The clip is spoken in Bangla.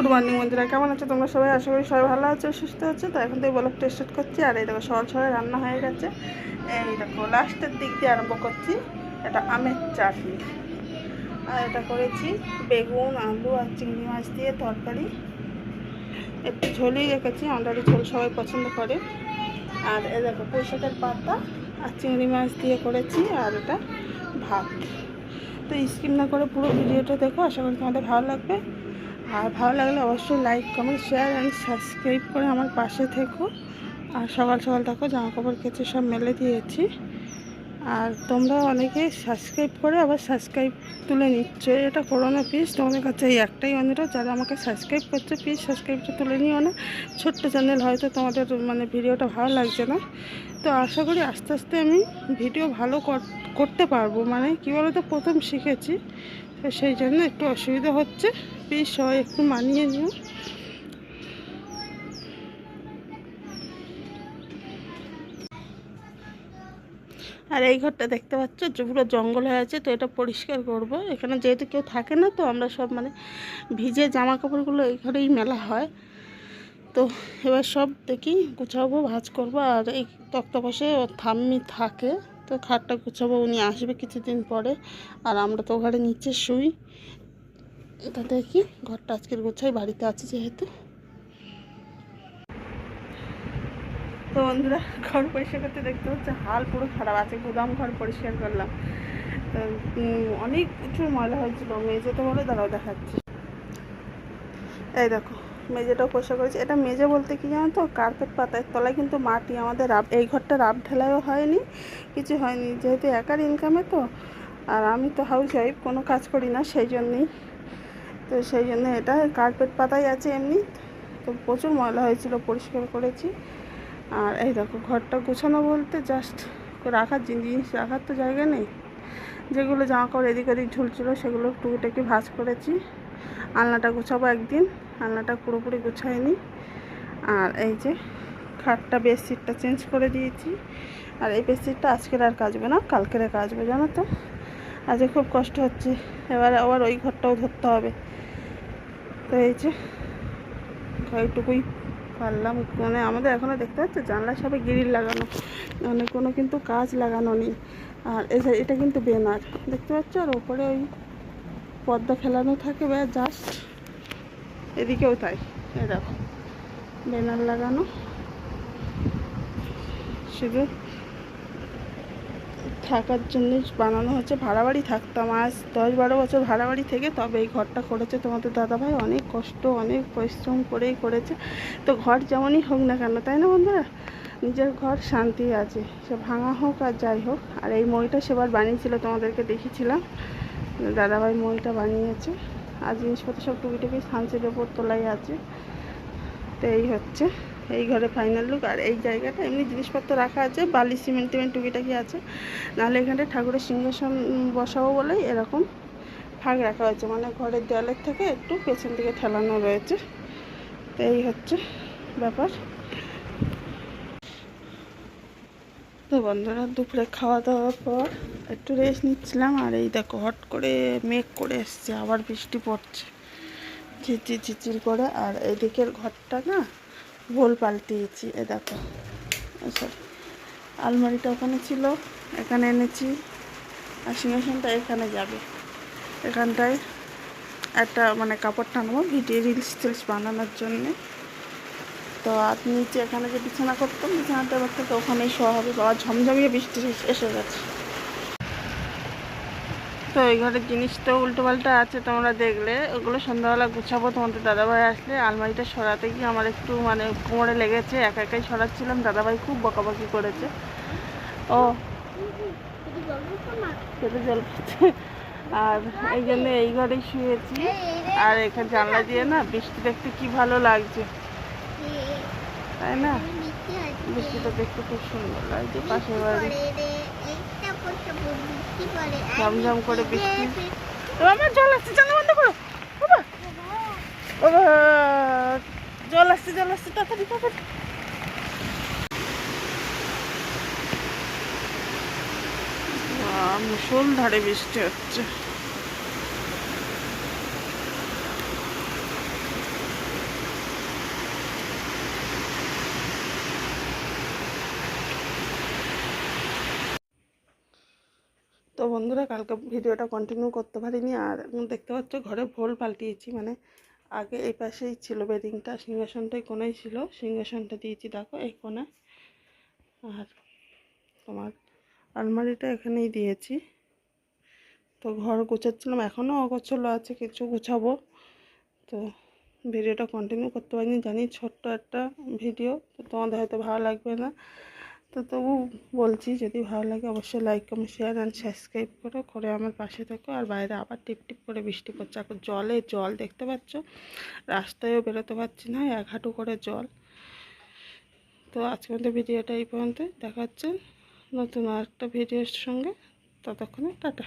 গুড মর্নিং বন্ধুরা, কেমন আছো তোমরা সবাই? আশা করি সবাই ভালো আছো, সুস্থ আছো। তো এখন থেকে ব্লগটা স্টার্ট করছি। আর এই দেখো, সকাল সকাল রান্না হয়ে গেছে। এই দেখো লাস্টের দিক দিয়ে আরম্ভ করছি। এটা আমের চাটনি। আর এটা করেছি বেগুন, আলু আর চিংড়ি মাছ দিয়ে তরকারি। একটু ঝোলই রেখেছি অলরেডি ঝোল সবাই পছন্দ করে। আর এ দেখো পুঁইশাকের পাতা আর চিংড়ি মাছ দিয়ে করেছি, আর এটা ভাত। তো স্কিপ না করে পুরো ভিডিওটা দেখো। আশা করি তোমাদের ভালো লাগবে। আর ভালো লাগলে অবশ্যই like comment share and subscribe করে আমার পাশে থেকো। আর সকাল সকাল দেখো জামা কাপড় কেচে সব মেলে দিয়েছি। আর তোমরা অনেকে সাবস্ক্রাইব করে আবার সাবস্ক্রাইব তুলে নিচ্ছ। এটা করো না প্লিজ তোমাদের কাছে এই একটাই অনুরোধ, যারা আমাকে সাবস্ক্রাইব করছে প্লিজ সাবস্ক্রাইবটা তুলে নিও না। ছোট্ট চ্যানেল হয়তো তোমাদের মানে ভিডিওটা ভালো লাগছে না। তো আশা করি আস্তে আস্তে আমি ভিডিও ভালো কর- করতে পারব। মানে কী বলো তো প্রথম শিখেছি। তো সেই জন্য একটু অসুবিধা হচ্ছে। প্লিজ সবাই একটু মানিয়ে নিও। আর এই ঘরটা দেখতে পাচ্ছ, যে পুরো জঙ্গল হয়ে আছে, তো এটা পরিষ্কার করব। এখানে যেহেতু কেউ থাকে না, তো আমরা সব মানে ভিজে জামা কাপড়গুলো এই ঘরেই মেলা হয়। তো এবার সব দেখি, গুছাবো, ভাজ করব। আর এই তক্তা পাশে ওর থাম্মি থাকে, তো খাটটা গুছাবো, উনি আসবে কিছুদিন পরে। আর আমরা তো ঘরে নিচে শুই। তা দেখি ঘরটা আজকের গোছাই বাড়িতে আছে যেহেতু। তো বন্ধুরা, ঘর পরিষ্কার করতে দেখতে হচ্ছে হাল পুরো খারাপ আছে, গুদাম ঘর পরিষ্কার করলাম। তো অনেক প্রচুর ময়লা হয়েছিল মেঝেতে বলে দাঁড়াও দেখাচ্ছি। এই দেখো, মেঝেটাও পরিষ্কার করেছি। এটা মেঝে বলতে কি জানো তো কার্পেট পাতায়, তলায় কিন্তু মাটি, আমাদের রাব, এই ঘরটা রাব ঢালাইও হয়নি, কিছু হয়নি। যেহেতু একার ইনকামে তো, আর আমি তো হাউস ওয়াইফ কোনো কাজ করি না, সেই জন্যেই তো সেই জন্য এটা কার্পেট পাতাই আছে এমনি। তো প্রচুর ময়লা হয়েছিল, পরিষ্কার করেছি। আর এই দেখো, ঘরটা গোছানো বলতে জাস্ট রাখার জিনিস রাখার তো জায়গা নেই। যেগুলো জামা কাপড় এদিক ওদিক ঝুলছিল, সেগুলো টুকিটাকি ভাজ করেছি। আলনাটা গুছাবো একদিন, আলনাটা পুরোপুরি গুছাইনি। আর এই যে খাটটা, বেডশিটটা চেঞ্জ করে দিয়েছি। আর এই বেডশিটটা আজকের আর কাচবে না, কালকের কাচবে, জানো তো? আজকে খুব কষ্ট হচ্ছে। এবারে আবার ওই ঘরটাও ধরতে হবে। তো এই এইটুকুই পারলাম মানে আমাদের এখনও দেখতে পাচ্ছ? জানলা সবে গ্রিল লাগানো। মানে কোনো কিন্তু কাজ লাগানো নেই। আর এটা কিন্তু বেনার। দেখতে পাচ্ছ? আর ওপরে ওই পর্দা ফেলানো থাকে বা জাস্ট। এদিকেও তাই। এ দেখো ব্যানার লাগানো। শুধু থাকার জন্য বানানো হচ্ছে। ভাড়া বাড়ি থাকতাম আজ দশ বারো বছর ভাড়া বাড়ি থেকে, তবে এই ঘরটা করেছে তোমাদের দাদাভাই। অনেক কষ্ট, অনেক পরিশ্রম করেই করেছে। তো ঘর যেমনই হোক না কেন, তাই না বন্ধুরা? নিজের ঘর শান্তি আছে, সে ভাঙা হোক আর যাই হোক। আর এই মইটা সেবার বানিয়েছিল, তোমাদেরকে দেখেছিলাম দাদাভাই মইটা বানিয়েছে। আর জিনিসপত্র সব টুকিটুকি সানসের ওপর তোলাই আছে। তো এই হচ্ছে। এই ঘরে ফাইনাল লুক আর এই জায়গাটা এমনি জিনিসপত্র রাখা আছে, বালি, সিমেন্ট, টিমেন্ট টুকিটাকি আছে। নাহলে এখানে ঠাকুরের সিংহাসন বসাবো বলে এরকম ফাঁক রাখা হয়েছে। মানে ঘরের দেওয়ালের থেকে একটু পেছন দিকে ঠেলানো রয়েছে। তো এই হচ্ছে ব্যাপার। তো বন্ধুরা, দুপুরে খাওয়া দাওয়ার পর একটু রেস্ট নিচ্ছিলাম আর এই দেখো হট করে মেঘ করে এসছে, আবার বৃষ্টি পড়ছে। ঝিরঝির ঝিরঝির করে। আর এদিকের ঘরটা না ভোল পাল্টিয়েছি, এ দেখো। আচ্ছা আলমারিটা ওখানে ছিল, এখানে এনেছি, আর সিংহাসনটা এখানে যাবে। এখানটায় একটা মানে কাপড় টানবো, ভিডিও রিলস টিলস বানানোর জন্যে। তো আর নিচে এখানে যে বিছানা করতাম, বিছানাটা এবার থেকে ওখানেই শোয়া হবে, বাবা ঝমঝমিয়ে বৃষ্টি এসে গেছে। তো এই ঘরের জিনিস তো উল্টো পাল্টা আছে তোমরা দেখলে। ওগুলো সন্ধ্যাবেলা গুছাবো তোমাদের দাদাভাই আসলে। আলমারিটা সরাতে গিয়ে আমার একটু মানে কোমরে লেগেছে, একা একাই সরাচ্ছিলাম। দাদাভাই খুব বকাবকি করেছে। ও, খেতে জল আর এই জন্য এই ঘরেই শুয়েছি। আর এখানে জানলা দিয়ে না বৃষ্টি দেখতে কি ভালো লাগছে। তাই না? বৃষ্টিটা দেখতে খুব সুন্দর লাগছে, পাশের বাড়ি ঝমঝম করে বৃষ্টি। তো আমার জল আসছে জানলা বন্ধ করো। বাবা। বাবা জল আসছে জল আসছে তাড়াতাড়ি তাড়াতাড়ি। মুসল ধারে বৃষ্টি হচ্ছে। বন্ধুরা, কালকে ভিডিওটা কন্টিনিউ করতে পারিনি। আর দেখতে পাচ্ছ, ঘরে ভোল পাল্টিয়েছি। মানে আগে এই পাশেই ছিল বেডিংটা, সিংহাসনটাই কোনায় ছিল। সিংহাসনটা দিয়েছি, দেখো, এই কোনায় আর তোমার আলমারিটা এখানেই দিয়েছি। তো ঘর গুছাচ্ছিলাম, এখনও অগোছলো আছে, কিছু গুছাবো। তো ভিডিওটা কন্টিনিউ করতে পারিনি, জানি ছোট্ট একটা ভিডিও, তো তোমাদের হয়তো ভালো লাগবে না। তো তবু বলছি, যদি ভালো লাগে অবশ্যই like comment share and subscribe করো। করে আমার পাশে থাকো। আর বাইরে আবার টিপ টিপ করে বৃষ্টি পড়ছে। এখন জলে জল দেখতে পাচ্ছ। রাস্তায়ও বেরোতে পারছি না, এক হাঁটু করে জল। তো আজকের মধ্যে ভিডিওটা এই পর্যন্ত দেখাচ্ছেন নতুন আরেকটা ভিডিওর সঙ্গে। ততক্ষণে টাটা।